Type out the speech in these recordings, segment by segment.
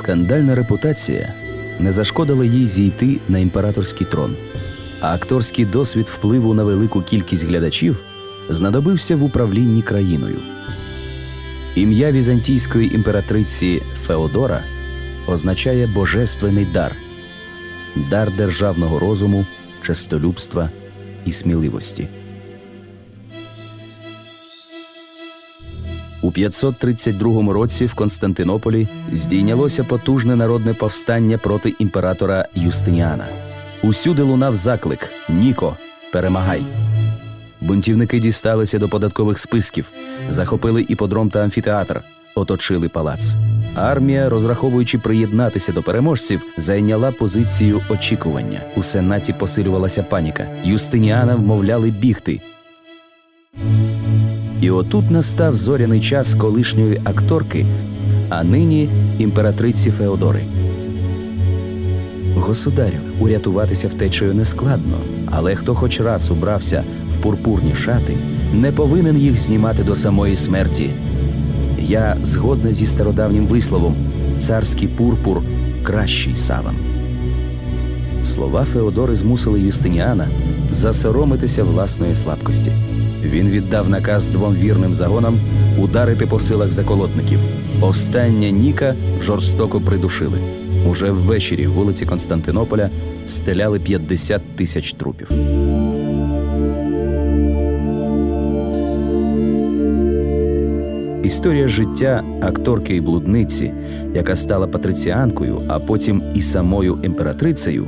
Скандальна репутація не зашкодила їй зійти на імператорський трон, а акторський досвід впливу на велику кількість глядачів знадобився в управлінні країною. Ім'я візантійської імператриці Феодора означає божественний дар, дар державного розуму, честолюбства і сміливості. У 532 році в Константинополі здійнялося потужне народне повстання проти імператора Юстиніана. Усюди лунав заклик Ніко, перемагай! Бунтівники дісталися до податкових списків, захопили іподром та амфітеатр, оточили палац. Армія, розраховуючи приєднатися до переможців, зайняла позицію очікування. У сенаті посилювалася паніка. Юстиніана вмовляли бігти. І отут настав зоряний час колишньої акторки, а нині імператриці Феодори. Государю, урятуватися втечею нескладно, але хто хоч раз убрався в пурпурні шати, не повинен їх знімати до самої смерті. Я згодна зі стародавнім висловом царський пурпур кращий саван. Слова Феодори змусили Юстиніана засоромитися власної слабкості. Він віддав наказ двом вірним загонам ударити по силах заколотників. Повстання Ніка жорстоко придушили. Уже ввечері вулиці Константинополя стеляли 50 тисяч трупів. Історія життя акторки і блудниці, яка стала патриціанкою, а потім і самою імператрицею,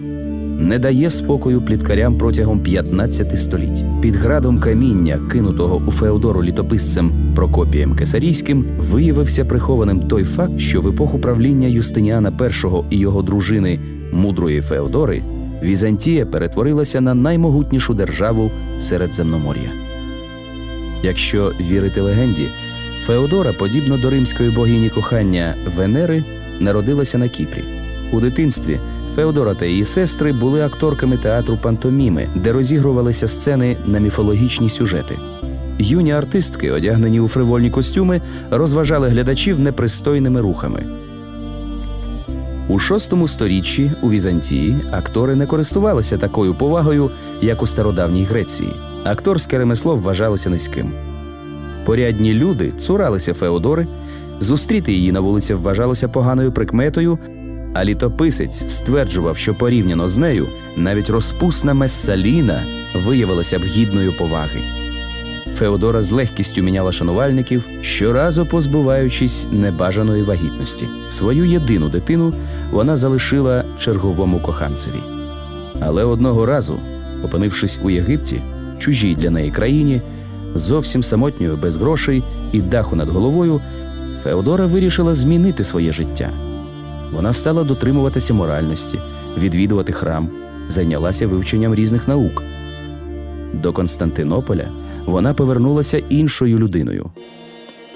не дає спокою пліткарям протягом 15 століть. Під градом каміння, кинутого у Феодору літописцем Прокопієм Кесарійським, виявився прихованим той факт, що в епоху правління Юстиніана І і його дружини мудрої Феодори Візантія перетворилася на наймогутнішу державу Середземномор'я. Якщо вірити легенді, Феодора, подібно до римської богині кохання Венери, народилася на Кіпрі. У дитинстві Феодора та її сестри були акторками театру пантоміми, де розігрувалися сцени на міфологічні сюжети. Юні артистки, одягнені у фривольні костюми, розважали глядачів непристойними рухами. У VI сторіччі у Візантії актори не користувалися такою повагою, як у стародавній Греції. Акторське ремесло вважалося низьким. Порядні люди цуралися Феодори, зустріти її на вулиці вважалося поганою прикметою, а літописець стверджував, що порівняно з нею навіть розпусна Мессаліна виявилася б гідною поваги. Феодора з легкістю міняла шанувальників, щоразу позбуваючись небажаної вагітності. Свою єдину дитину вона залишила черговому коханцеві. Але одного разу, опинившись у Єгипті, чужій для неї країні, зовсім самотньою без грошей і даху над головою, Феодора вирішила змінити своє життя. Вона стала дотримуватися моральності, відвідувати храм, зайнялася вивченням різних наук. До Константинополя вона повернулася іншою людиною.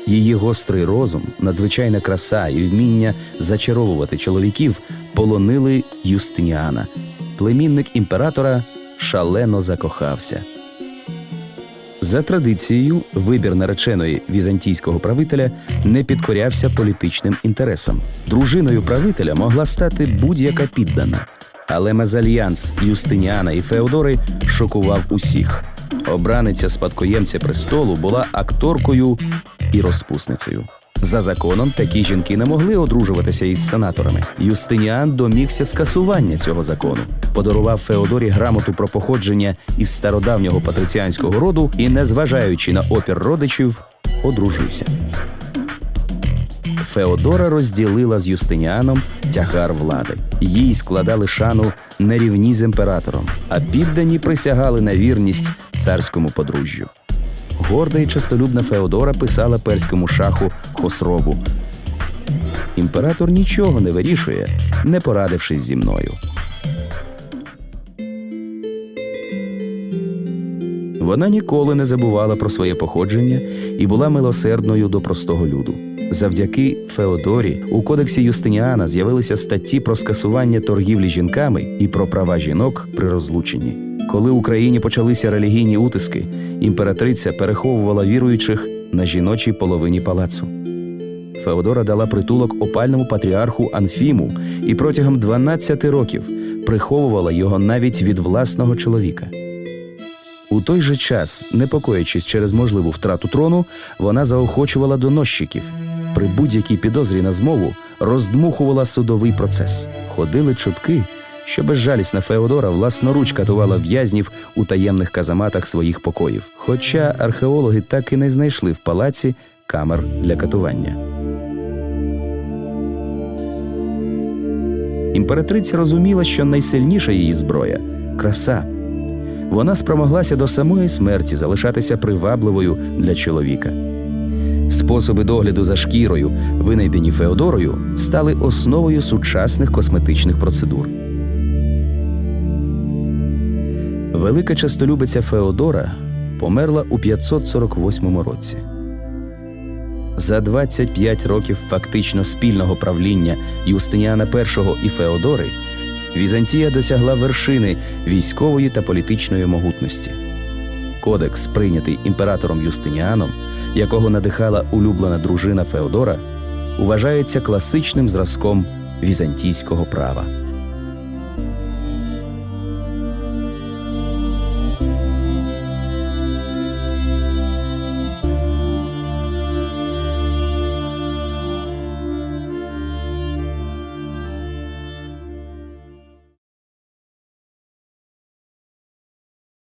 Її гострий розум, надзвичайна краса і вміння зачаровувати чоловіків полонили Юстиніана. Племінник імператора шалено закохався. За традицією, вибір нареченої візантійського правителя не підкорявся політичним інтересам. Дружиною правителя могла стати будь-яка піддана. Але мезальянс Юстиніана і Феодори шокував усіх. Обраниця спадкоємця престолу була акторкою і розпусницею. За законом такі жінки не могли одружуватися із сенаторами. Юстиніан домігся скасування цього закону, подарував Феодорі грамоту про походження із стародавнього патриціанського роду і, незважаючи на опір родичів, одружився. Феодора розділила з Юстиніаном тягар влади. Їй складали шану нерівні з імператором, а піддані присягали на вірність царському подружжю. Горда і честолюбна Феодора писала перському шаху Хосрову. Імператор нічого не вирішує, не порадившись зі мною. Вона ніколи не забувала про своє походження і була милосердною до простого люду. Завдяки Феодорі у кодексі Юстиніана з'явилися статті про скасування торгівлі жінками і про права жінок при розлученні. Коли в Україні почалися релігійні утиски, імператриця переховувала віруючих на жіночій половині палацу. Феодора дала притулок опальному патріарху Анфіму і протягом 12 років приховувала його навіть від власного чоловіка. У той же час, непокоячись через можливу втрату трону, вона заохочувала доносчиків. При будь-якій підозрі на змову роздмухувала судовий процес. Ходили чутки, що безжалісна Феодора власноруч катувала в'язнів у таємних казаматах своїх покоїв. Хоча археологи так і не знайшли в палаці камер для катування. Імператриця розуміла, що найсильніша її зброя краса. Вона спромоглася до самої смерті залишатися привабливою для чоловіка. Способи догляду за шкірою, винайдені Феодорою, стали основою сучасних косметичних процедур. Велика частолюбиця Феодора померла у 548 році. За 25 років фактично спільного правління Юстиніана І і Феодори Візантія досягла вершини військової та політичної могутності. Кодекс, прийнятий імператором Юстиніаном, якого надихала улюблена дружина Феодора, вважається класичним зразком візантійського права.